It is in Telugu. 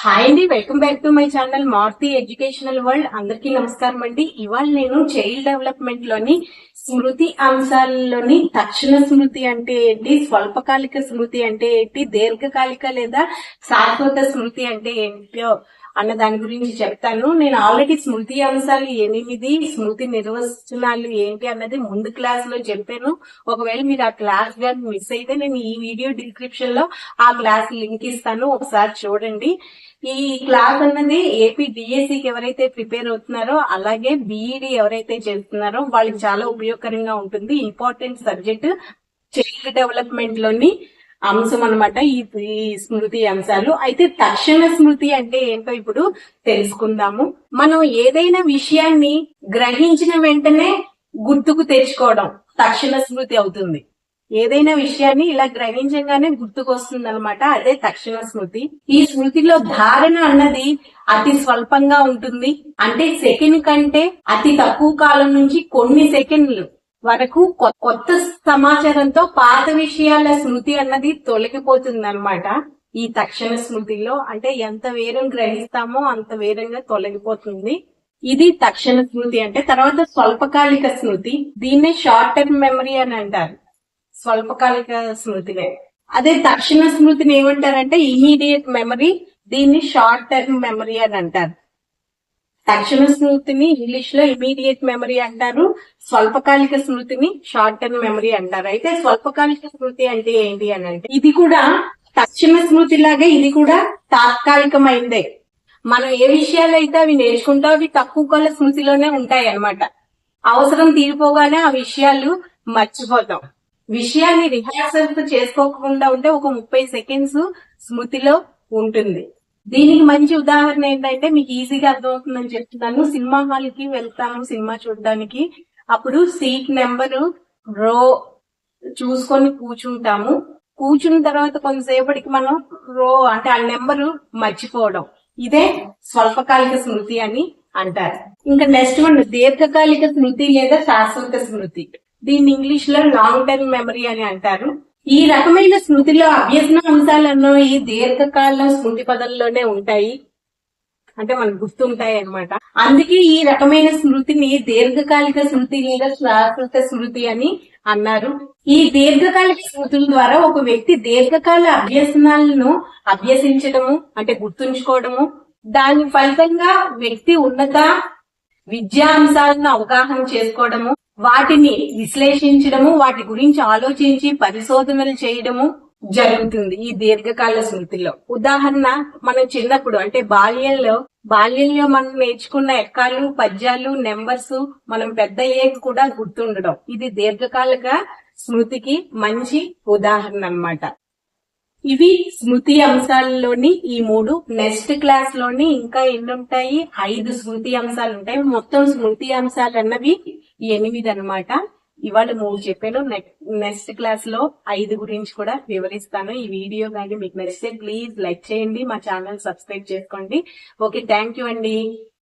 హాయ్ అండి welcome back to my channel Maruti educational world. అందరికీ నమస్కారం అండి. ఇవాళ నేను చైల్డ్ డెవలప్మెంట్లోని స్మృతి అంశాలలోని తక్షణ స్మృతి అంటే ఏంటి స్వల్పకాలిక స్మృతి అంటే ఏంటి దీర్ఘకాలిక లేదా శాశ్వత స్మృతి అంటే ఏంటో అన్న దాని గురించి చెప్తాను. నేను ఆల్రెడీ స్మృతి అంశాలు ఎనిమిది స్మృతి నిర్వచనాలు ఏంటి అన్నది ముందు క్లాస్లో చెప్పాను. ఒకవేళ మీరు ఆ క్లాస్ కానీ మిస్ అయితే నేను ఈ వీడియో డిస్క్రిప్షన్లో ఆ క్లాస్ లింక్ ఇస్తాను. ఒకసారి చూడండి. ఈ క్లాస్ అన్నది ఏపీ డిఎస్సికి ఎవరైతే ప్రిపేర్ అవుతున్నారో అలాగే బీఈడి ఎవరైతే చేస్తున్నారో వాళ్ళకి చాలా ఉపయోగకరంగా ఉంటుంది. ఇంపార్టెంట్ సబ్జెక్ట్ చైల్డ్ డెవలప్మెంట్లోని అంశం అన్నమాట ఈ ఈ స్మృతి అంశాలు. అయితే తక్షణ స్మృతి అంటే ఏంటో ఇప్పుడు తెలుసుకుందాము. మనం ఏదైనా విషయాన్ని గ్రహించిన వెంటనే గుర్తుకు తెచ్చుకోవడం తక్షణ స్మృతి అవుతుంది. ఏదైనా విషయాన్ని ఇలా గ్రహించగానే గుర్తుకొస్తుంది అనమాట అదే తక్షణ స్మృతి. ఈ స్మృతిలో ధారణ అన్నది అతి స్వల్పంగా ఉంటుంది. అంటే సెకండ్ కంటే అతి తక్కువ కాలం నుంచి కొన్ని సెకండ్లు వరకు కొత్త సమాచారంతో పాత విషయాల స్మృతి అన్నది తొలగిపోతుంది అనమాట ఈ తక్షణ స్మృతిలో అంటే ఎంత వేరం గ్రహిస్తామో అంత వేరంగా తొలగిపోతుంది. ఇది తక్షణ స్మృతి అంటే తర్వాత స్వల్పకాలిక స్మృతి. దీన్నే షార్ట్ టర్మ్ మెమరీ అని అంటారు. స్వల్పకాలిక స్మృతినే అదే తక్షణ స్మృతిని ఏమంటారంటే ఇమీడియట్ మెమరీ దీన్ని షార్ట్ టర్మ్ మెమరీ అని అంటారు. తక్షణ స్మృతిని ఇంగ్లీష్లో ఇమీడియట్ మెమరీ అంటారు స్వల్పకాలిక స్మృతిని షార్ట్ టర్మ్ మెమరీ అంటారు. అయితే స్వల్పకాలిక స్మృతి అంటే ఏంటి అని అంటే ఇది కూడా తక్షణ స్మృతి లాగే ఇది కూడా తాత్కాలికమైందే. మనం ఏ విషయాలు అయితే అవి నేర్చుకుంటా అవి తక్కువ కాల స్మృతిలోనే ఉంటాయి అన్నమాట అవసరం తీరిపోగానే ఆ విషయాలు మర్చిపోతాం. విషయాన్ని రిహార్సల్ చేసుకోకుండా ఉంటే ఒక ముప్పై సెకండ్స్ స్మృతిలో ఉంటుంది. దీనికి మంచి ఉదాహరణ ఏంటంటే మీకు ఈజీగా అర్థమవుతుందని చెప్తున్నాను. సినిమా హాల్కి వెళ్తాము సినిమా చూడడానికి. అప్పుడు సీట్ నెంబర్ రో చూసుకొని కూర్చుంటాము. కూర్చున్న తర్వాత కొంతసేపటికి మనం రో అంటే ఆ నెంబరు మర్చిపోవడం. ఇదే స్వల్పకాలిక స్మృతి అని అంటారు. ఇంకా నెక్స్ట్ వన్ దీర్ఘకాలిక స్మృతి లేదా శాశ్వత స్మృతి. దీన్ని ఇంగ్లీష్లో లాంగ్ టర్మ్ మెమరీ అని అంటారు. ఈ రకమైన స్మృతిలో అభ్యసన అంశాలను ఈ దీర్ఘకాల స్మృతి పదంలోనే ఉంటాయి. అంటే మనకు గుర్తుంటాయి అన్నమాట. అందుకే ఈ రకమైన స్మృతిని దీర్ఘకాలిక స్మృతి లేదా శాశ్వత స్మృతి అని అన్నారు. ఈ దీర్ఘకాలిక స్మృతుల ద్వారా ఒక వ్యక్తి దీర్ఘకాల అభ్యసనాలను అభ్యసించడము అంటే గుర్తుంచుకోవడము దాని ఫలితంగా వ్యక్తి ఉన్నత విద్యా అంశాలను అవగాహన చేసుకోవడము వాటిని విశ్లేషించడము వాటి గురించి ఆలోచించి పరిశోధనలు చేయడము జరుగుతుంది ఈ దీర్ఘకాల స్మృతిలో. ఉదాహరణ మనం చిన్నప్పుడు అంటే బాల్యంలో బాల్యంలో మనం నేర్చుకున్న ఎక్కాలు పద్యాలు నెంబర్స్ మనం పెద్ద అయ్యాక కూడా గుర్తుండడం. ఇది దీర్ఘకాలిక స్మృతికి మంచి ఉదాహరణ అన్నమాట. ఇవి స్మృతి అంశాలలోని ఈ మూడు. నెక్స్ట్ క్లాస్లోని ఇంకా ఎన్ని ఉంటాయి ఐదు స్మృతి అంశాలు ఉంటాయి మొత్తం స్మృతి అంశాలు అన్నవి ఎనిమిది అన్నమాట ఇవాళ మూడు చెప్పాను నెక్స్ట్ క్లాస్లో ఐదు గురించి కూడా వివరిస్తాను. ఈ వీడియో కానీ మీకు నచ్చితే ప్లీజ్ లైక్ చేయండి మా ఛానల్ సబ్స్క్రైబ్ చేసుకోండి. ఓకే థ్యాంక్ యూ అండి.